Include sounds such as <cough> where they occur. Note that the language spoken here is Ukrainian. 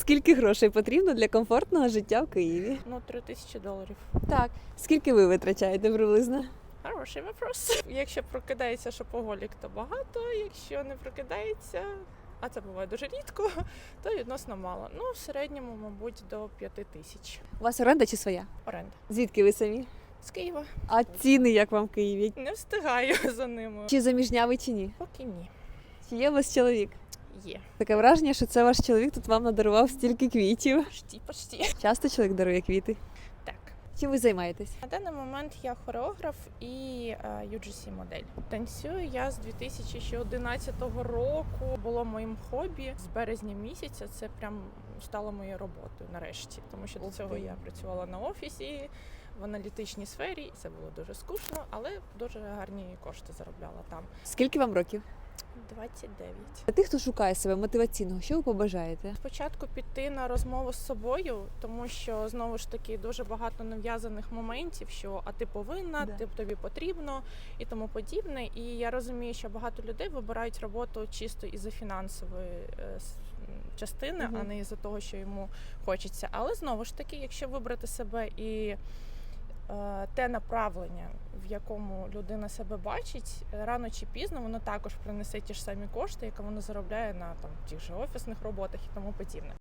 Скільки грошей потрібно для комфортного життя в Києві? Ну, 3 тисячі доларів. Так. Скільки ви витрачаєте приблизно? Хороший вопрос. Якщо прокидається шопоголік, то багато. Якщо не прокидається, а це буває дуже рідко, <laughs> то відносно мало. Ну, в середньому, мабуть, до 5 тисяч. У вас оренда чи своя? Оренда. Звідки ви самі? З Києва. А ціни як вам в Києві? Не встигаю <laughs> за ними. Чи заміжня ви чи ні? Поки ні. Чи є у вас чоловік? Є. Таке враження, що це ваш чоловік тут вам надарував стільки квітів. Почти, почти. Часто чоловік дарує квіти. Так. Чим ви займаєтесь? На даний момент я хореограф і е, UGC модель. Танцюю я з 2011 року. Було моїм хобі з березня місяця. Це прям стало моєю роботою нарешті, тому що до цього я працювала на офісі в аналітичній сфері. Це було дуже скучно, але дуже гарні кошти заробляла там. Скільки вам років? 29. Для тих, хто шукає себе мотиваційного, що ви побажаєте? Спочатку піти на розмову з собою, тому що знову ж таки дуже багато нав'язаних моментів, що а ти повинна, Да. ти тобі потрібно і тому подібне. І я розумію, що багато людей вибирають роботу чисто із-за фінансової е, с- м, частини, а не із-за того, що йому хочеться. Але знову ж таки, якщо вибрати себе і те направлення, в якому людина себе бачить, е, рано чи пізно воно також принесе ті ж самі кошти, які вона заробляє на там тих же офісних роботах і тому подібне.